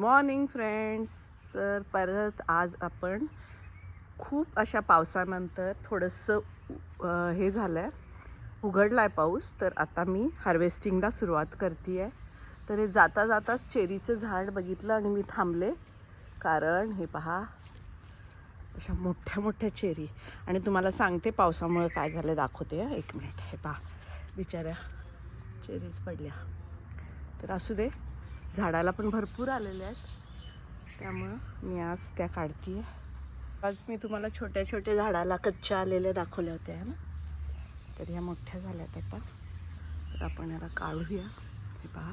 Morning friends. तर परत आज आपण खूप अशा पावसानंतर थोडंसं हे झालं आहे उघडला आहे पाऊस. तर आता मी हार्वेस्टिंगला सुरुवात करते आहे तर हे जाता जाताच चेरीचं झाड बघितलं आणि मी थांबले. कारण हे पहा अशा मोठ्या मोठ्या चेरी. आणि तुम्हाला सांगते पावसामुळे काय झालं दाखवते. एक मिनिट हे पहा. बिचाऱ्या चेरीच पडल्या. तर असू दे. झाडाला पण भरपूर आलेले आहेत. त्यामुळं मी आज त्या काढते आज मी तुम्हाला छोट्या छोट्या झाडाला कच्च्या आलेल्या दाखवल्या होत्या ना? तर ह्या मोठ्या झाल्यात आता. तर आपण याला काढूया. हे पहा.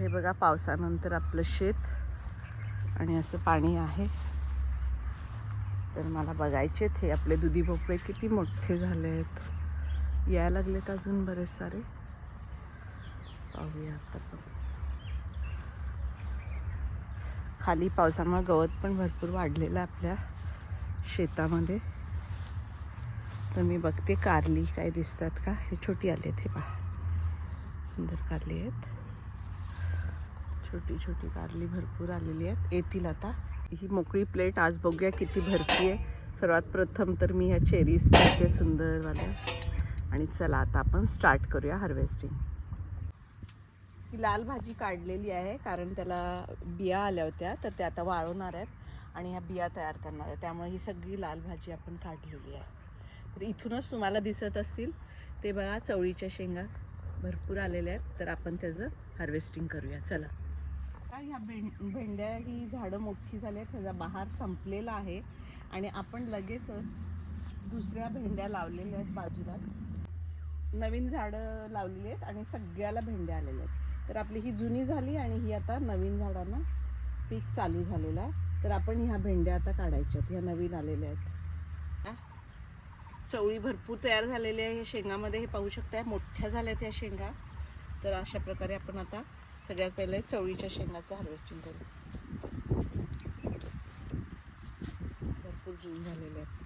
हे बघा पावसानंतर आपलं शेत आणि असं पाणी आहे. तर मला बघायचेत हे आपले दुधी भोपळे किती मोठे झाले आहेत यायला लागलेत अजून बरेच सारे. पाहूया आता पण खाली पावसामुळे गवत पण भरपूर वाढलेलं आहे आपल्या शेतामध्ये. तर मी बघते कारली काय दिसतात का. हे छोटी आली आहेत हे पहा. सुंदर कारली आहेत. छोटी छोटी कारली भरपूर आलेली आहेत. येतील आता. ही मोकळी प्लेट आज बघूया किती भरती आहे. सर्वात प्रथम तर मी ह्या चेरीज टाकते सुंदरवाल्या. आणि चला आता आपण स्टार्ट करूया हार्वेस्टिंग ही लाल भाजी काढलेली आहे कारण त्याला बिया आल्या होत्या तर त्या आता वाळवणार आहेत आणि ह्या बिया तयार करणार आहेत. त्यामुळे ही सगळी लाल भाजी आपण काढलेली आहे. तर इथूनच तुम्हाला दिसत असतील ते बघा चवळीच्या शेंगा भरपूर आलेल्या आहेत. तर आपण त्याचं हार्वेस्टिंग करूया. चला. ह्या भें भेंड्या ही झाडं मोठी झाली आहेत त्याचा बहार संपलेला आहे. आणि आपण लगेचच दुसऱ्या भेंड्या लावलेल्या आहेत बाजूलाच नवीन झाडं लावलेली आहेत आणि सगळ्याला भेंड्या आलेल्या आहेत. तर आपली ही जुनी झाली आणि ही आता नवीन झाडांना पीक चालू झालेलं आहे. तर आपण ह्या भेंड्या आता काढायच्या आहेत. ह्या नवीन आलेल्या आहेत. चवळी भरपूर तयार झालेली आहे. ह्या शेंगामध्ये हे पाहू शकता मोठ्या झाल्यात ह्या शेंगा. तर अशा प्रकारे आपण आता सगळ्यात पहिले चवळीच्या शेंगाचं हार्वेस्टिंग करू. भरपूर जून झालेले आहेत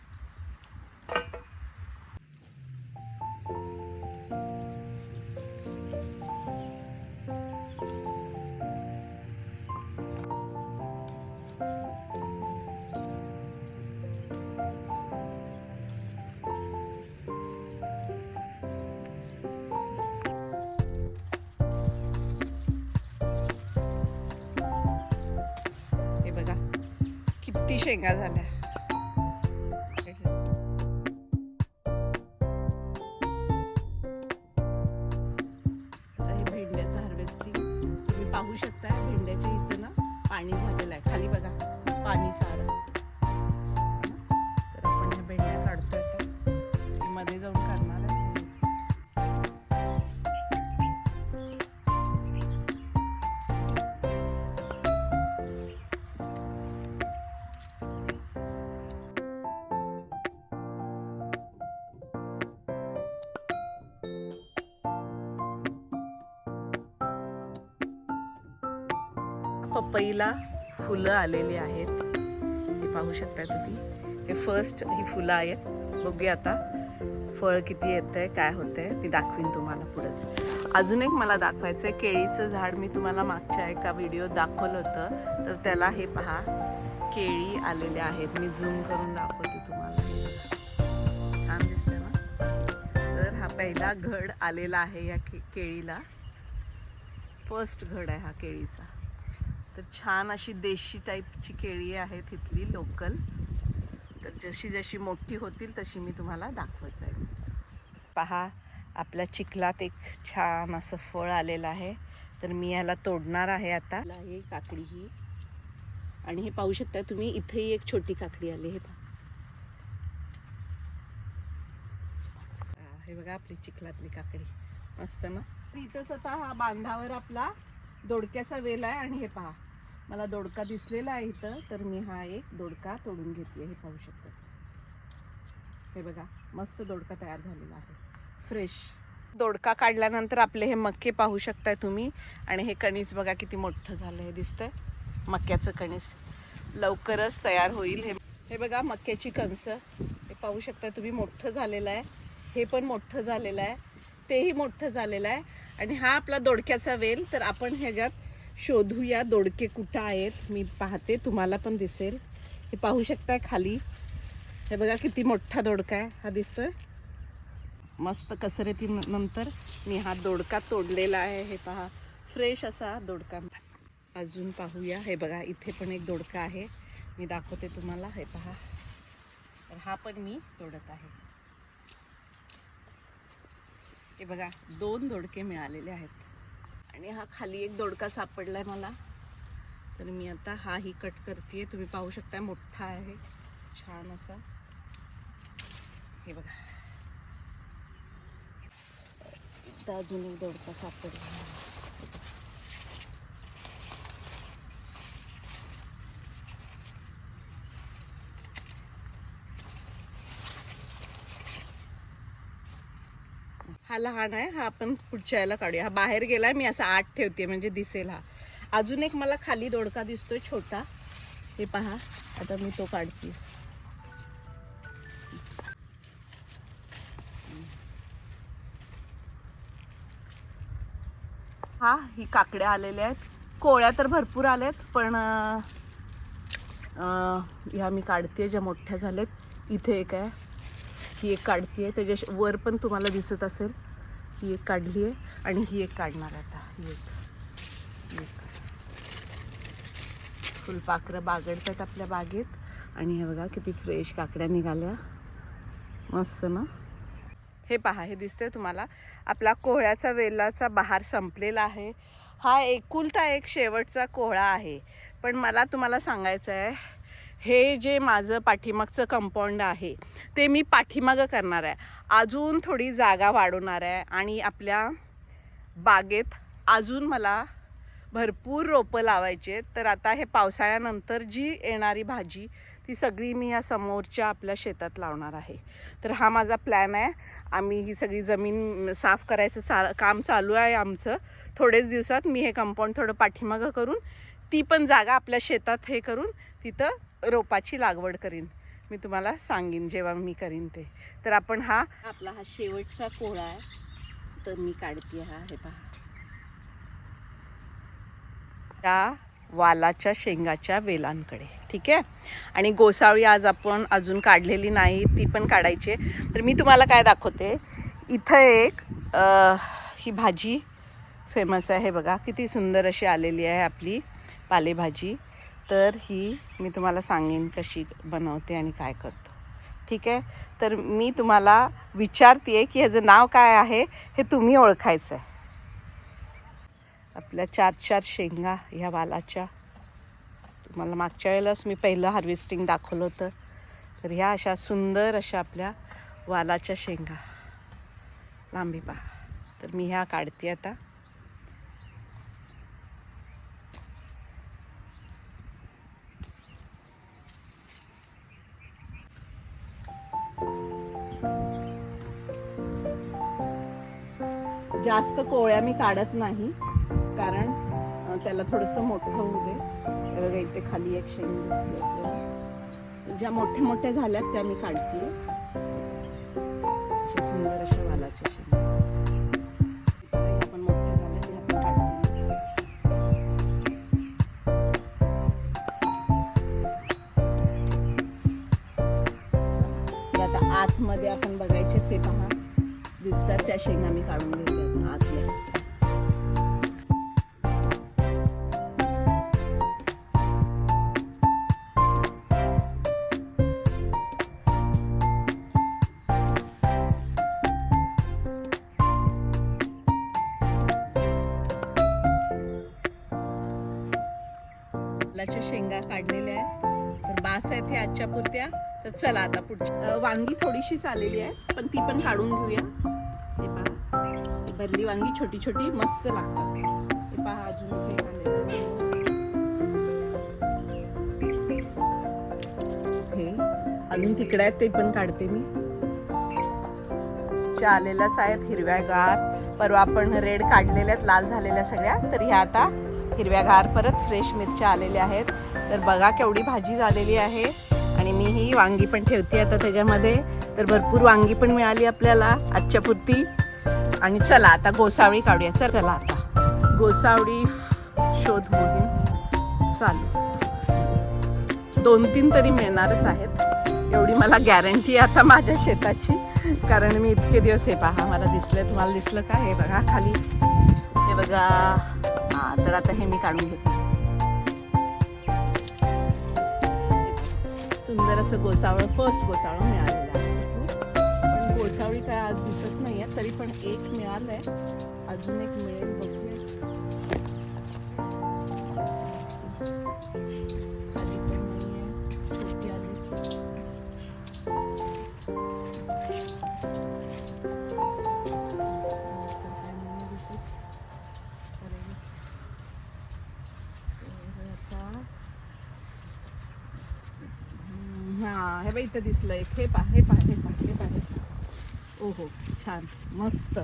शेंगा झाल्या. पपईला फुलं आलेली आहेत. हे पाहू शकता तुम्ही. हे फर्स्ट ही फुलं आहेत. बघूया आता फळ किती येतं आहे काय होतं आहे ती दाखवीन तुम्हाला पुढंच. अजून एक मला दाखवायचं आहे केळीचं झाड मी तुम्हाला मागच्या एका व्हिडिओ दाखवलं होतं. तर त्याला हे पहा केळी आलेले आहेत. मी झूम करून दाखवते तुम्हाला. छान दिसतंय ना? तर हा पहिला घड आलेला आहे या के केळीला. फर्स्ट घड आहे हा केळीचा. तर छान अशी देशी टाईपची केळी आहे तिथली लोकल तर जशी जशी मोठी होतील तशी मी तुम्हाला दाखवत जाईल. पहा आपल्या चिखलात एक छान असं फळ आलेलं आहे. तर मी याला तोडणार आहे आता. हे काकडी ही. आणि हे पाहू शकता तुम्ही इथेही एक छोटी काकडी आली हे पहा. हे बघा आपली चिखलातली काकडी. मस्त ना? इथंच आता हा बांधावर आपला दोडक्याचा वेल आहे आणि हे पहा. मला दोडका दिसलेला आहे इथं तर मी हा एक दोडका तोडून घेतली हे पाहू शकता. हे बघा मस्त दोडका तयार झालेला आहे. फ्रेश दोडका काढल्यानंतर आपले हे मक्के पाहू शकताय तुम्ही. आणि हे कणीस बघा किती मोठं झालं हे दिसतंय. मक्याचं कणीस लवकरच तयार होईल. हे हे बघा मक्याची कणसं. हे पाहू शकता तुम्ही मोठं झालेलं आहे. हे पण मोठं झालेलं आहे. तेही मोठं झालेलं आहे. आणि हा आपला दोडक्याचा वेल तर आपण ह्याच्यात शोधूया दोडके कुठं आहेत. मी पाहते तुम्हाला पण दिसेल. हे पाहू शकताय खाली. हे बघा किती मोठा दोडका आहे. हा दिसतोय. मस्त कसरती नंतर मी हा दोडका तोडलेला आहे. हे पहा फ्रेश असा दोडका. अजून पाहूया. हे बघा इथे पण एक दोडका आहे. मी दाखवते तुम्हाला. हे पहा. तर हा पण मी तोडत आहे. हे बघा दोन दोडके मिळालेले आहेत. आणि हा खाली एक दोडका सापडला आहे मला. तर मी आता हा ही कट करते तुम्ही पाहू शकता मोठा आहे. छान असा. हे बघा. इथं अजून एक दोडका सापडला. हा लहान आहे हा आपण पुढच्या याला काढूया. हा बाहेर गेलाय मी असा आठ ठेवते म्हणजे दिसेल हा. अजून एक मला खाली दोडका दिसतोय छोटा. हे पहा आता मी तो काढते. हा ही काकड्या आलेल्या आहेत. कोळ्या तर भरपूर आल्यात पण ह्या मी काढते ज्या मोठ्या झाल्यात. इथे एक आहे. ही एक काढते त्याच्या वर पण तुम्हाला दिसत असेल. ही एक काढली आहे आणि ही एक काढणार आता. ही एक. एक फुलपाखरं बागडतात आपल्या बागेत. आणि हे बघा किती फ्रेश काकड्या निघाल्या. मस्त ना? हे पहा हे दिसतंय तुम्हाला. आपला कोहळ्याचा वेलाचा बहार संपलेला आहे. हा एकुलता एक शेवटचा कोहळा आहे. पण मला तुम्हाला सांगायचं आहे हे जे माझं पाठीमागचं कंपाऊंड आहे ते मी पाठीमागं करणार आहे. अजून थोडी जागा वाढवणार आहे आणि आपल्या बागेत अजून मला भरपूर रोपं लावायचे तर आता हे पावसाळ्यानंतर जी येणारी भाजी ती सगळी मी या समोरच्या आपल्या शेतात लावणार आहे. तर हा माझा प्लॅन आहे. आम्ही ही सगळी जमीन साफ करायचं चा काम चालू आहे आमचं. थोडेच दिवसात मी हे कंपाऊंड थोडं पाठीमागं करून ती पण जागा आपल्या शेतात हे करून तिथं रोपाची लागवड करीन. मी तुम्हाला सांगेन जेव्हा मी करीन ते. तर आपण हा आपला हा शेवटचा कोळा आहे. तर मी काढते हा हे पहा. त्या वालाच्या शेंगाच्या वेलांकडे. ठीक आहे? आणि गोसावळी आज आपण अजून काढलेली नाही ती पण काढायची तर मी तुम्हाला काय दाखवते? इथं एक आ, ही भाजी फेमस आहे. बघा किती सुंदर अशी आलेली आहे आपली पालेभाजी. तर ही मी तुम्हाला सांगेन कशी बनवते आणि काय करतो. ठीक आहे? तर मी तुम्हाला विचारते की ह्याचं नाव काय आहे हे तुम्ही ओळखायचं आहे आपल्या चार चार शेंगा ह्या वालाच्या. तुम्हाला मागच्या वेळेलाच मी पहिलं हार्वेस्टिंग दाखवलं होतं. तर ह्या अशा सुंदर अशा आपल्या वालाच्या शेंगा. लांबी पहा. तर मी ह्या काढते आता. जास्त कोळ्या मी काढत नाही कारण त्याला थोडंसं मोठं होऊ दे. हे बघा इथे खाली एक शेंग दिसते आपल्याला. ज्या मोठ्या मोठ्या झाल्यात त्या मी काढते. शेंगा मी काढून घेते आतल्या शेंगा काढलेल्या आहेत. तर बास आहेत हे आजच्या पुरत्या. तर चला आता पुढच्या वांगी थोडीशीच आलेली आहे पण ती पण काढून घेऊया. भरली वांगी छोटी छोटी मस्त लागतात. हे पहा अजून हे अजून तिकडे आहेत ते पण काढते मी. आलेल्याच आहेत हिरव्यागार. परवा आपण रेड काढलेल्या आहेत लाल झालेल्या सगळ्या. तर ह्या आता हिरव्यागार परत फ्रेश मिरच्या आलेल्या आहेत. तर बघा केवढी भाजी झालेली आहे. आणि मी ही वांगी पण ठेवते आता त्याच्यामध्ये. तर भरपूर वांगी पण मिळाली आपल्याला आजच्या पुरती. आणि चला आता गोसावळी काढूया. चल चला आता. गोसावळी शोध मोहीम चालू. दोन तीन तरी मिळणारच आहेत. एवढी मला गॅरंटी आहे आता माझ्या शेताची. कारण मी इतके दिवस हे पहा मला दिसलं तुम्हाला दिसलं का? हे बघा खाली. हे बघा. हां तर आता हे मी काढून घेते. सुंदर असं गोसावळ फर्स्ट गोसावळ मिळालेलं आहे. गोसावळी काय आज दिसत तरी पण एक मिळालंय. अजून एक मिळेल बघूया. खाली पण छोटी आली. हे बाई इथं दिसलं एक हे पा हे पा हे पा हे पा हो हो ओहो छान मस्त.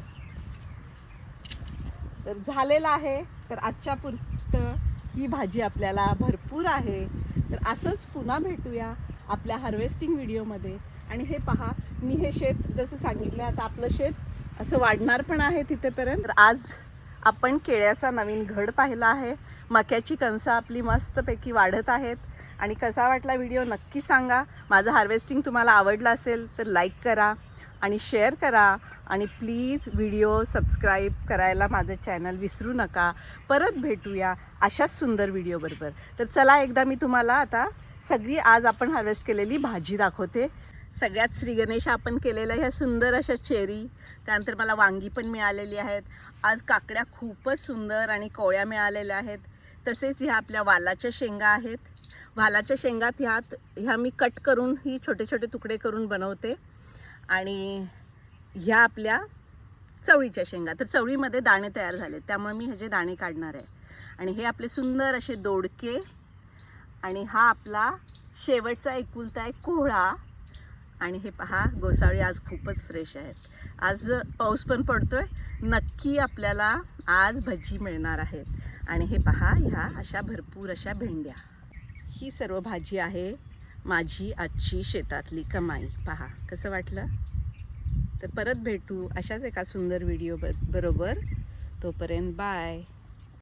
तर झालेलं आहे तर आजच्या पुरतं ही भाजी आपल्याला भरपूर आहे. तर असंच पुन्हा भेटूया आपल्या हार्वेस्टिंग व्हिडिओमध्ये आणि हे पहा मी हे शेत जसं सांगितलं आता आपलं शेत असं वाढणार पण आहे तिथेपर्यंत. तर आज आपण केळ्याचा नवीन घड पाहिला आहे. मक्याची कणसं आपली मस्तपैकी वाढत आहेत. आणि कसा वाटला व्हिडिओ नक्की सांगा. माझं हार्वेस्टिंग तुम्हाला आवडलं असेल तर लाईक करा. आणि शेअर करा आणि प्लीज व्हिडिओ सबस्क्राईब करायला माझं चॅनल विसरू नका. परत भेटूया अशाच सुंदर व्हिडिओबरोबर तर चला एकदा मी तुम्हाला आता सगळी आज आपण हार्वेस्ट केलेली भाजी दाखवते. सगळ्यात श्रीगणेश आपण केलेल्या ह्या सुंदर अशा चेरी त्यानंतर मला वांगी पण मिळालेली आहेत. आज काकड्या खूपच सुंदर आणि कोळ्या मिळालेल्या आहेत. तसेच ह्या आपल्या वालाच्या शेंगा आहेत. वालाच्या शेंगात ह्यात ह्या मी कट करून ही छोटे छोटे तुकडे करून बनवते. आणि ह्या आपल्या चवळीच्या शेंगा. तर चवळीमध्ये दाणे तयार झाले त्यामुळे मी ह्याचे दाणे काढणार आहे आणि हे आपले सुंदर असे दोडके आणि हा आपला शेवटचा एकुलता आहे कोहळा आणि हे पहा गोसाळी आज खूपच फ्रेश आहेत. आज पाऊस पण पडतो आहे नक्की आपल्याला आज भजी मिळणार आहेत. आणि हे पहा ह्या अशा भरपूर अशा भेंड्या. ही सर्व भाजी आहे. माझी आजची शेतातली कमाई. पहा कसं वाटलं? तर परत भेटू अशाच एका सुंदर व्हिडिओ बरोबर. तोपर्यंत बाय